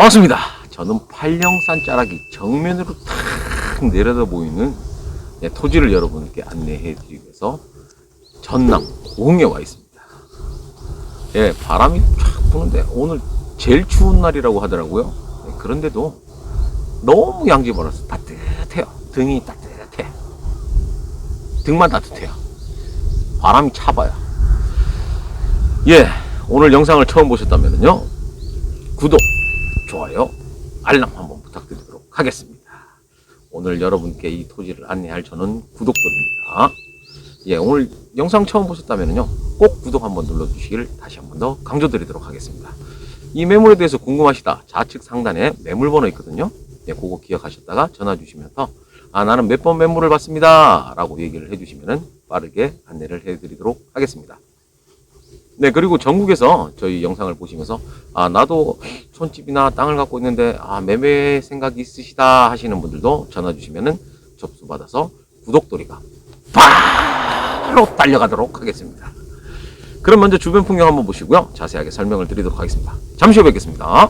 반갑습니다. 저는 팔령산 자락이 정면으로 탁 내려다 보이는 네, 토지를 여러분께 안내해 드리기 위해서 전남 고흥에 와 있습니다. 예, 바람이 쫙 부는데 오늘 제일 추운 날이라고 하더라고요. 네, 그런데도 너무 양지바라서 따뜻해요. 등이 따뜻해. 등만 따뜻해요. 바람이 차봐요. 예, 오늘 영상을 처음 보셨다면요. 구독, 좋아요, 알람 한번 부탁드리도록 하겠습니다. 오늘 여러분께 이 토지를 안내할 저는 구독돌입니다. 예, 오늘 영상 처음 보셨다면요. 꼭 구독 한번 눌러주시길 다시 한번 더 강조드리도록 하겠습니다. 이 매물에 대해서 궁금하시다. 좌측 상단에 매물 번호 있거든요. 예, 그거 기억하셨다가 전화 주시면서 아, 나는 몇 번 매물을 받습니다. 라고 얘기를 해주시면은 빠르게 안내를 해드리도록 하겠습니다. 네, 그리고 전국에서 저희 영상을 보시면서, 아, 나도 촌집이나 땅을 갖고 있는데, 아, 매매 생각이 있으시다 하시는 분들도 전화 주시면은 접수 받아서 구독돌이가 바로 달려가도록 하겠습니다. 그럼 먼저 주변 풍경 한번 보시고요. 자세하게 설명을 드리도록 하겠습니다. 잠시 후에 뵙겠습니다.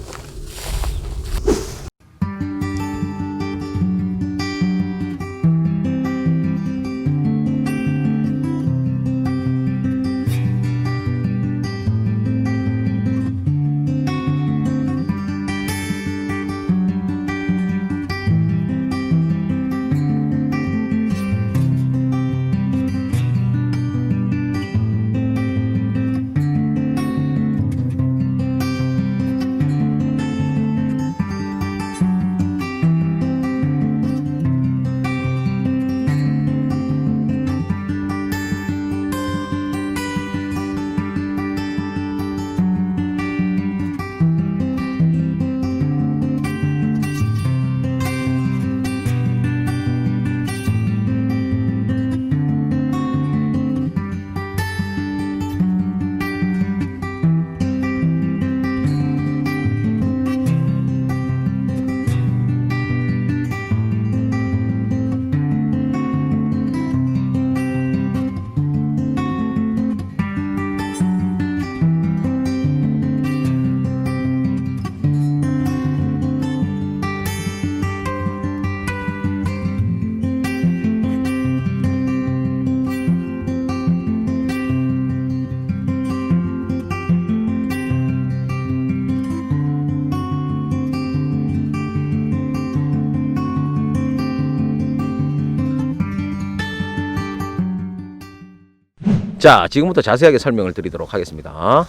자, 지금부터 자세하게 설명을 드리도록 하겠습니다.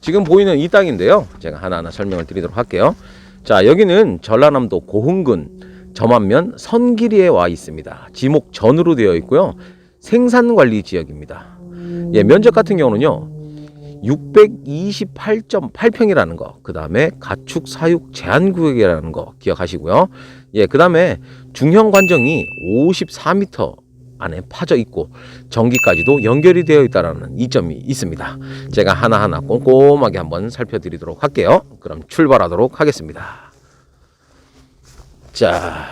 지금 보이는 이 땅인데요. 제가 하나하나 설명을 드리도록 할게요. 자, 여기는 전라남도 고흥군 점안면 선기리에 와 있습니다. 지목 전으로 되어 있고요. 생산 관리 지역입니다. 예, 면적 같은 경우는요. 628.8평이라는 거, 그 다음에 가축 사육 제한 구역이라는 거 기억하시고요. 예, 그 다음에 중형 관정이 54m 안에 파져 있고 전기까지도 연결이 되어 있다라는 이점이 있습니다. 제가 하나하나 꼼꼼하게 한번 살펴드리도록 할게요. 그럼 출발하도록 하겠습니다. 자.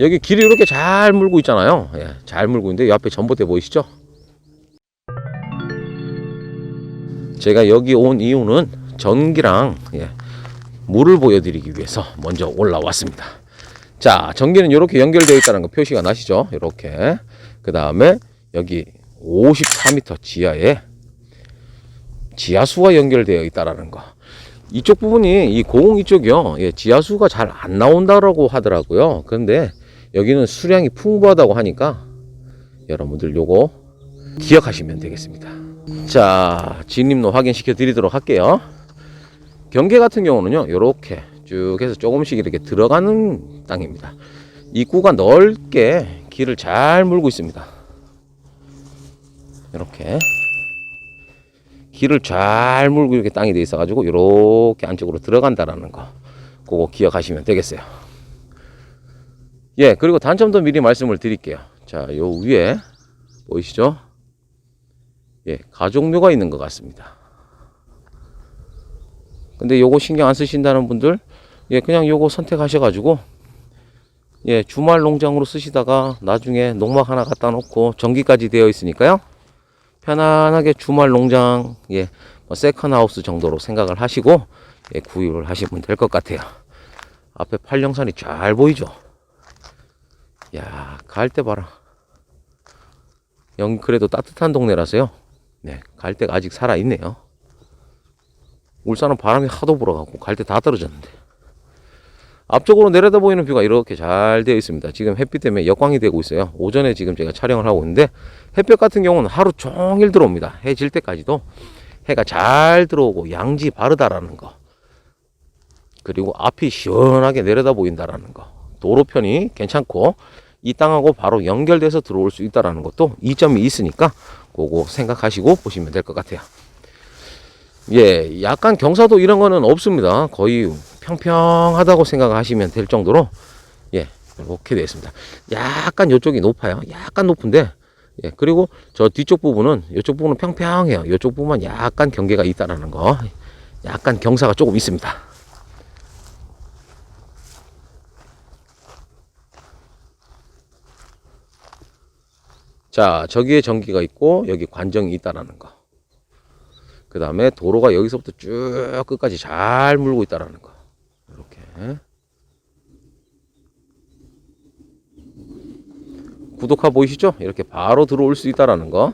여기 길이 이렇게 잘 물고 있잖아요. 예, 잘 물고 있는데 이 앞에 전봇대 보이시죠? 제가 여기 온 이유는 전기랑 예, 물을 보여드리기 위해서 먼저 올라왔습니다. 자, 전기는 이렇게 연결되어 있다는 거 표시가 나시죠? 이렇게. 그 다음에 여기 54m 지하에 지하수가 연결되어 있다라는 거. 이쪽 부분이 이 고흥 이쪽이요. 예, 지하수가 잘 안 나온다라고 하더라고요. 그런데 여기는 수량이 풍부하다고 하니까 여러분들 요거 기억하시면 되겠습니다. 자, 진입로 확인시켜 드리도록 할게요. 경계 같은 경우는요, 이렇게 쭉 해서 조금씩 이렇게 들어가는 땅입니다. 입구가 넓게 길을 잘 물고 있습니다. 이렇게 길을 잘 물고 이렇게 땅이 돼 있어가지고 이렇게 안쪽으로 들어간다라는 거, 그거 기억하시면 되겠어요. 예, 그리고 단점도 미리 말씀을 드릴게요. 자, 요 위에 보이시죠? 예, 가족묘가 있는 것 같습니다. 근데 요거 신경 안 쓰신다는 분들 예 그냥 요거 선택하셔 가지고 예 주말 농장으로 쓰시다가 나중에 농막 하나 갖다 놓고 전기까지 되어 있으니까요 편안하게 주말 농장, 예, 뭐 세컨하우스 정도로 생각을 하시고, 예, 구입을 하시면 될 것 같아요. 앞에 팔령산이 잘 보이죠? 야, 갈 때 봐라. 여기 그래도 따뜻한 동네라서요. 네, 갈 때가 아직 살아있네요. 울산은 바람이 하도 불어갖고 갈 때 다 떨어졌는데. 앞쪽으로 내려다 보이는 뷰가 이렇게 잘 되어 있습니다. 지금 햇빛 때문에 역광이 되고 있어요. 오전에 지금 제가 촬영을 하고 있는데 햇볕 같은 경우는 하루 종일 들어옵니다. 해 질 때까지도 해가 잘 들어오고 양지 바르다라는 거. 그리고 앞이 시원하게 내려다 보인다라는 거. 도로편이 괜찮고 이 땅하고 바로 연결돼서 들어올 수 있다라는 것도 이점이 있으니까 그거 생각하시고 보시면 될 것 같아요. 예, 약간 경사도 이런 거는 없습니다. 거의 평평하다고 생각하시면 될 정도로 예, 이렇게 되어 있습니다. 약간 이쪽이 높아요. 약간 높은데 예, 그리고 저 뒤쪽 부분은 이쪽 부분은 평평해요. 이쪽 부분만 약간 경계가 있다라는 거. 약간 경사가 조금 있습니다. 자, 저기에 전기가 있고 여기 관정이 있다라는 거. 그 다음에 도로가 여기서부터 쭉 끝까지 잘 물고 있다라는 거. 이렇게. 구독하 보이시죠? 이렇게 바로 들어올 수 있다라는 거.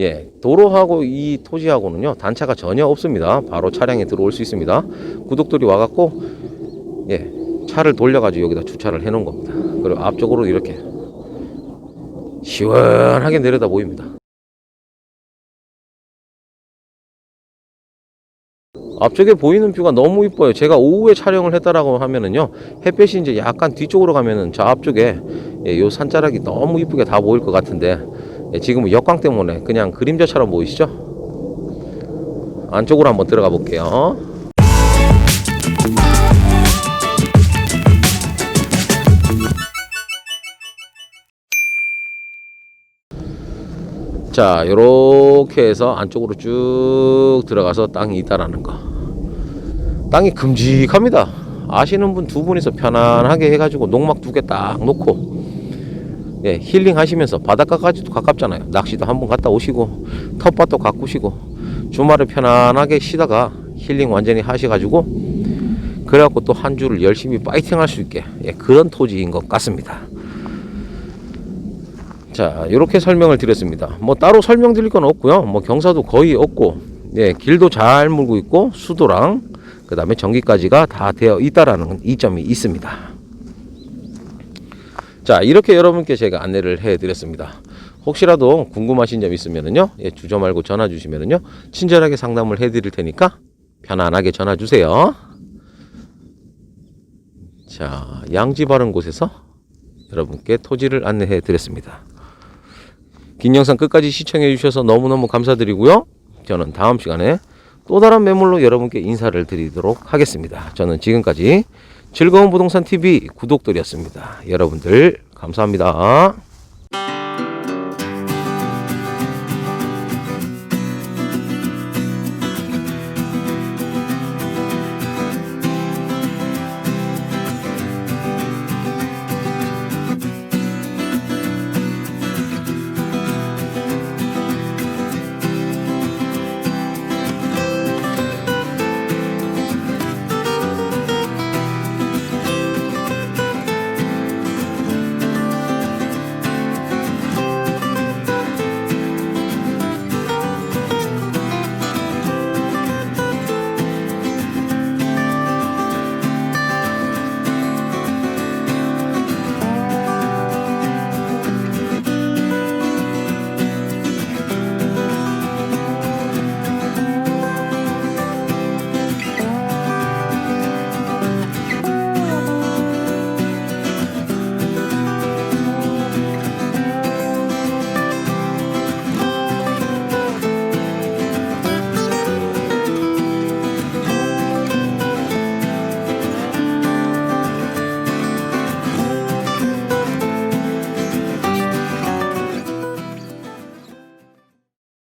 예, 도로하고 이 토지하고는요 단차가 전혀 없습니다. 바로 차량이 들어올 수 있습니다. 구독들이 와갖고 예 차를 돌려가지고 여기다 주차를 해놓은 겁니다. 그리고 앞쪽으로 이렇게 시원하게 내려다 보입니다. 앞쪽에 보이는 뷰가 너무 이뻐요. 제가 오후에 촬영을 했다라고 하면은요, 햇볕이 이제 약간 뒤쪽으로 가면은 저 앞쪽에 예, 요 산자락이 너무 이쁘게 다 보일 것 같은데, 예, 지금은 역광 때문에 그냥 그림자처럼 보이시죠? 안쪽으로 한번 들어가 볼게요. 자, 요렇게 해서 안쪽으로 쭉 들어가서 땅이 있다라는 거. 땅이 큼직합니다. 아시는 분 두 분이서 편안하게 해가지고 농막 두 개 딱 놓고, 예, 힐링 하시면서 바닷가까지도 가깝잖아요. 낚시도 한번 갔다 오시고, 텃밭도 가꾸시고, 주말에 편안하게 쉬다가 힐링 완전히 하셔가지고, 그래갖고 또 한 주를 열심히 파이팅 할 수 있게, 예, 그런 토지인 것 같습니다. 자, 이렇게 설명을 드렸습니다. 뭐 따로 설명드릴 건 없고요. 뭐 경사도 거의 없고, 예, 길도 잘 물고 있고 수도랑 그 다음에 전기까지가 다 되어 있다라는 이점이 있습니다. 자, 이렇게 여러분께 제가 안내를 해 드렸습니다. 혹시라도 궁금하신 점 있으면은요. 예, 주저 말고 전화 주시면은요. 친절하게 상담을 해 드릴 테니까 편안하게 전화 주세요. 자, 양지 바른 곳에서 여러분께 토지를 안내해 드렸습니다. 긴 영상 끝까지 시청해 주셔서 너무너무 감사드리고요. 저는 다음 시간에 또 다른 매물로 여러분께 인사를 드리도록 하겠습니다. 저는 지금까지 즐거운 부동산 TV 구독들이었습니다. 여러분들 감사합니다.